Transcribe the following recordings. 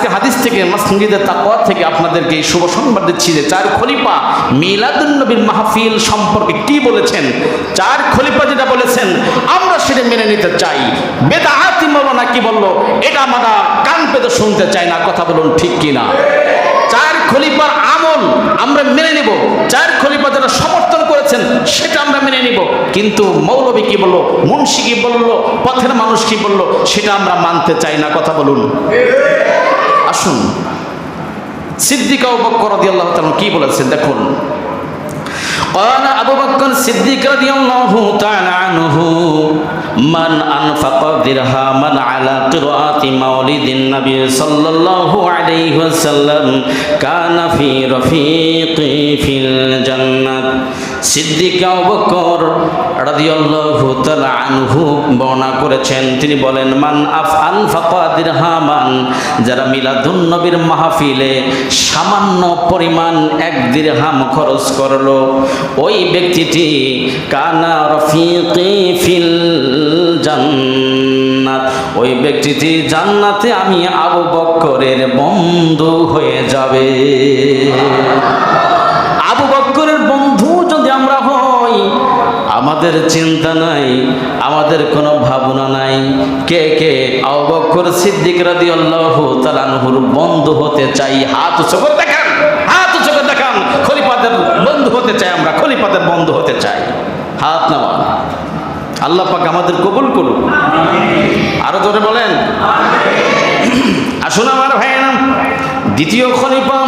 আজকে হাদিস থেকে মাসজিদের তাকওয়া থেকে আপনাদেরকে এই শুভ সংবাদ দিচ্ছি যে চার খলিফা মিলাদুন নবীর মাহফিল সম্পর্কে কি বলেছেন? চার খলিফা যেটা বলেছেন, আমরা সেটা মেনে নিতে চাই। বেদাহাতি মৌলানা কি বলল? এটা আমরা কান পেতে শুনতে চাই না, কথা বলুন ঠিক কি না চার খলিফার আমল আমরা মেনে নিব। চার খলিফা যারা সমর্থন করেছেন, সেটা আমরা মেনে নিব। কিন্তু মৌলবী কি বলল? মুন্সি কি বলল? পথের মানুষ কি বলল? সেটা আমরা মানতে চাই না, কথা বলুন। আসুন সিদ্দিকা বক্কর রাদিয়াল্লাহু তাআলা কি বলেছেন দেখুন قال أبو بكر الصديق رضي الله تعالى عنه من أنفق درهما على قراءة مولد النبي صلى الله عليه وسلم كان في رفيقي في الجنة সিদ্দিক বকর রাদিয়াল্লাহু তাআলা আনহু বর্ণনা করেছেন। তিনি বলেন, মান আফ আনফাকা দিরহামান যারা মিলাদুন নবীর মাহফিলে সামান্য পরিমাণ এক দিরহাম খরচ করল, ওই ব্যক্তিটি কানা রফিকি ফিল জান্নাত। ওই ব্যক্তিটি জান্নাতে আমি আবু বক্করের বন্ধু হয়ে যাবে। আমাদের চিন্তা নাই, আমাদের কোনো ভাবনা নাই। কে কে? আবু বক্কর সিদ্দিক রাদিয়াল্লাহু তাআলা আনহুর বন্ধু হতে চাই, হাত করে দেখান, হাত উঁচু দেখান, খলিফাদের বন্ধু হতে চাই আমরা, খলিফাদের বন্ধু হতে চাই। হাত নামা আল্লাহ পাক আমাদের কবুল করুন আরও জোরে বলেন। আসুন আমার ভাইয়েরা। দ্বিতীয় খলিফা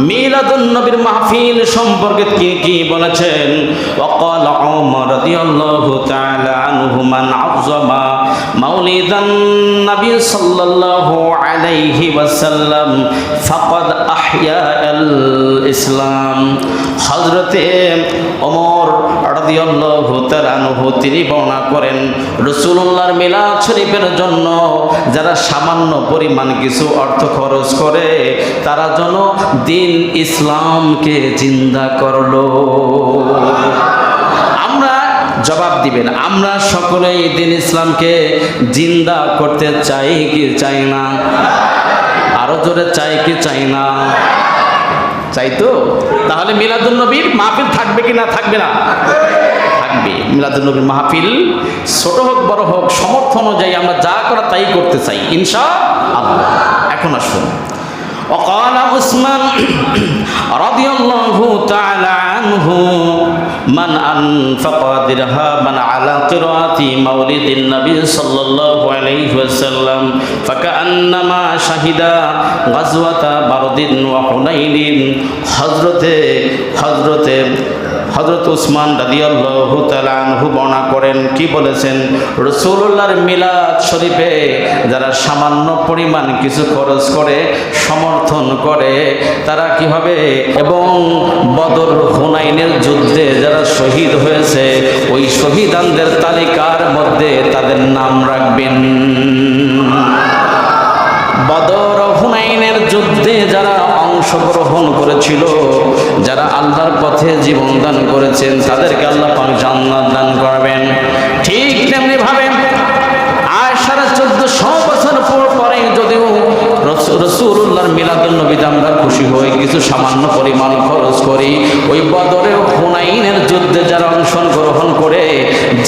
মিলাদুন নবীর মাহফিল সম্পর্কে কে কি বলেছেন? ওয়াকাল উমর রাদিয়াল্লাহু তাআলা আনহু, মান আযমা মাউলিদান নবী সাল্লাল্লাহু আলাইহি ওয়াসাল্লাম, ফাকাদ আহইয়া আল ইসলাম। হযরতে ওমর রাদিয়াল্লাহু তাআলা আনহু, তিনি বর্ণনা করেন, রাসূলুল্লাহর মিলাদ শরীফের জন্য যারা সামান্য পরিমাণ কিছু অর্থ খরচ করে, তারা যেন দিন ইসলামকে জিন্দা করল। আমরা জবাব দিবেন আমরা সকলেই দিন ইসলামকে জিন্দা করতে চাই কি চাই না আরো জোরে চাই কি চাই না চাই তো তাহলে মিলাদুল নবীর মাহফিল থাকবে কি না থাকবে না থাকবে মিলাদুল নবীর মাহফিল ছোট হোক বড় হোক সমর্থ অনুযায়ী আমরা যা করা তাই করতে চাই ইনশা আল্লাহ এখন আসুন وقال عثمان رضي الله تعالى عنه من أنفق درهما على قراءة مولد النبي صلى الله عليه وسلم فكأنما شهد غزوة برد وحنين حضرت حضرت হজরত উসমান রাদিয়াল্লাহু বর্ণনা করেন, কি বলেছেন? রসুল্লাহর মিলাদ শরীফে যারা সামান্য পরিমাণ কিছু খরচ করে, সমর্থন করে, তারা কি হবে? এবং বদর হুনাইনের যুদ্ধে যারা শহীদ হয়েছে, ওই শহীদানদের তালিকার মধ্যে তাদের নাম রাখবেন। বদর হুনাইনের যুদ্ধে যারা অংশগ্রহণ করেছিল আল্লাহর পথে জীবন দান করেছেন, তাদেরকে আল্লাহ পাক জান্নাত দান করবেন। ঠিক তেমনি ভাবে আর সাড়ে চোদ্দশো বছর পর পরে যদিও রসুল্লাহর মিলাদুল নবীতে আমরা খুশি হই, কিছু সামান্য পরিমাণ খরচ করি। ওই বদরে হুনাইনের যুদ্ধে যারা অংশগ্রহণ করে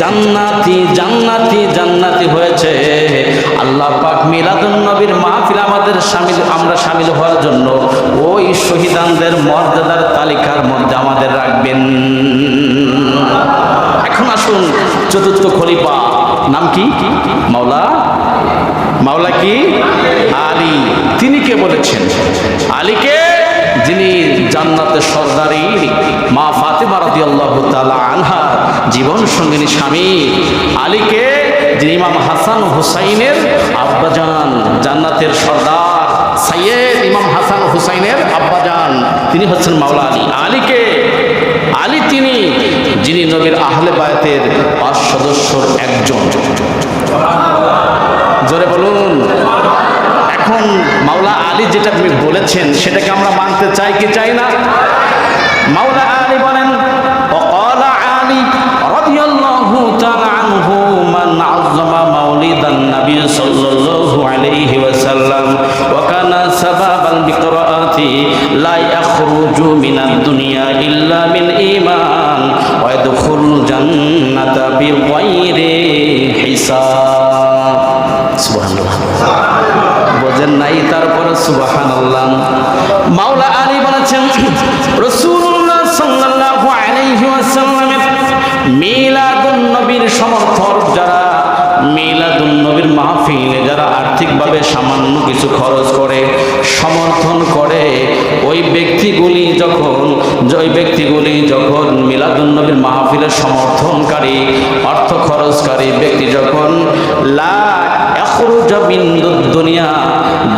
জান্নাতি জান্নাতি জান্নাতি হয়েছে। আল্লাহ পাক মিলাদুল নবীর মাহফিল আমাদের সামিল, আমরা সামিল হওয়ার জন্য ওই শহীদানদের মর্যাদার তালিকার মধ্যে আমাদের রাখবেন। এখন আসুন চতুর্থ খলিফা, নাম কি? মাওলা? মাওলা কি? আলী। তিনি কে বলেছেন? আলীকে যিনি জান্নাতের সর্দারি মা ফাতেমা রাদিয়াল্লাহু তাআলা আনহা, জীবন সঙ্গিনী স্বামী। আলীকে যিনি ইমাম হাসান হুসাইনের আব্বাজান, জান্নাতের সর্দার। সাইয়েদ ইমাম হাসান হুসাইনের আব্বাজান, তিনি হচ্ছেন মাওলা আলী। আলীকে, আলী তিনি, যিনি নবীর আহলে বায়তের পাঁচ সদস্যর একজন। জোরে বলুন। এখন মাওলা আলী যেটা বলেছেন, সেটাকে আমরা মানতে চাই কি চাই না? লা ইয়াখরুজু মিনাদ দুনিয়া ইল্লা বিল ঈমান ওয়া ইয়াদখুলুল জান্নাতা বিগাইরি হিসাব বোঝেন নাই তারপরে সুবহানাল্লাহ। মাওলা আলী বলেছেন, রাসূলুল্লাহ সাল্লাল্লাহু নবীর সমর্থক যারা মিলাদুন নবীর মাহফিলে যারা আর্থিকভাবে সামান্য কিছু খরচ করে সমর্থন করে ওই ব্যক্তিগুলি যখন ওই ব্যক্তিগুলি যখন মিলাদুন নবীর মাহফিলের সমর্থনকারী অর্থ খরচকারী ব্যক্তি যখন লা দুনিয়া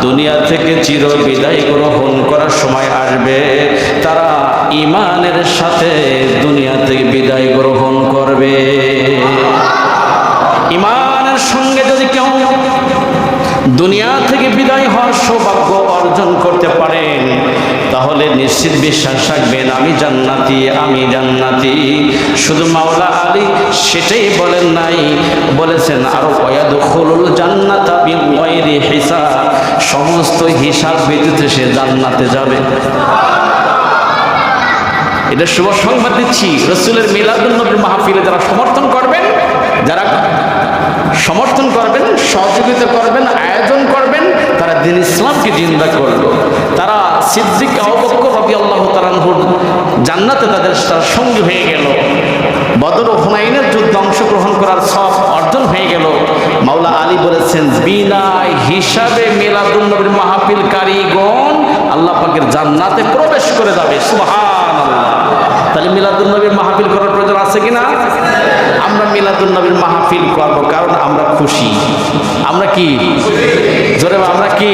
দুনিয়া থেকে চির বিদায় গ্রহণ করার সময় আসবে তারা ইমানের সাথে দুনিয়া থেকে বিদায় গ্রহণ করবে। কেউ দুনিয়া থেকে বিদায় হওয়ার সৌভাগ্য অর্জন করতে পারেন। তাহলে নিশ্চিত বিশ্বাস রাখবেন, আমি জান্নাতি আমি জান্নাতি। শুধু মাওলা আলী সেটাই বলেন নাই, বলেছেন, আরও ওয়াদখুলুল জান্নাতা বিগাইরি হিসাব। সমস্ত হিসাব ব্যতীত সে জান্নাতে যাবে। এটা শুভ সংবাদ দিচ্ছি। রসুলের মিলাদুল নবীর মাহফিলে যারা সমর্থন করবেন, যারা সমর্থন করবেন সহযোগিতা করবেন, আয়োজন করবেন, তারা দিন ইসলামকে জিন্দা করল। তারা সিদ্দিক আবক্ক রবি আল্লাহ তালানহুর জান্নাতে তাদের তার সঙ্গী হয়ে গেল। বদর হুনাইনের যুদ্ধে অংশগ্রহণ করার সব অর্জন হয়ে গেল। মাওলা আলী বলেছেন, বিনা হিসাবে মিলাদুল নবীর মাহফিল কারিগণ আল্লাহ পাকের জান্নাতে প্রবেশ করে যাবে। সুবহানাল্লাহ। তাহলে মিলাদুল নবীর মাহফিল করার প্রয়োজন আছে কিনা? আমরা মিলাদুল নবীর মাহফিল করব, কারণ আমরা খুশি। আমরা কি? জোরে আমরা কি?